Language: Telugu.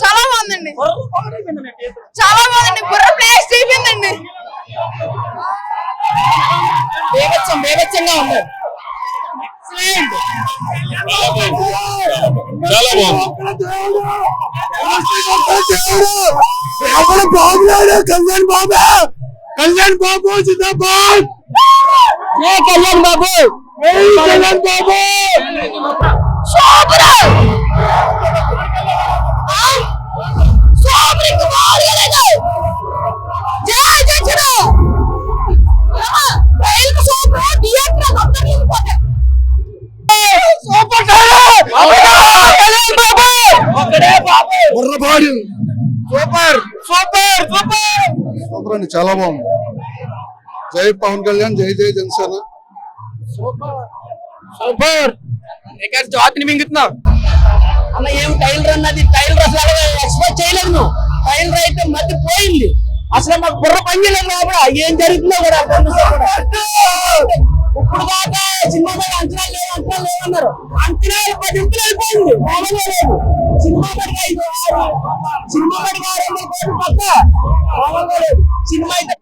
చాలా బాగుందండి. చాలా బాగుందండి. బుర్ర ప్లేస్ అయిపోయిందండి బేగచ్చం బేగచ్చంగా ఉంది చాలా బాగుంది. బాబులాడు కళ్యాణ్ బాబా! కళ్యాణ్ బాబు జై Kalyan Babu! Kalyan Babu! బుర్రపాడు super super super. Super అండి చాలా బాగుంది. జై పవన్ కళ్యాణ్ జై జై జనసేన. సూపర్ ఇక్కడ జాతిని మింగుతున్నావు. అన్న ఏం టైలర్ అన్నది టైలర్ అసలు ఎక్స్పెక్ట్ చేయలేదు నువ్వు. టైలర్ అయితే మధ్య పోయింది. అసలు మాకు బుర్ర పని చేయలేదు లోపల ఏం జరుగుతుందో కూడా అంచనా అన్నారు అంచనాలు పదింపులు అయిపోయింది. మామూలుగా లేదు. సినిమా పడికి ఐదు సినిమా పడికి ఆరు వందల కోట్లు పక్క. మామూలుగా లేదు. సినిమా అయితే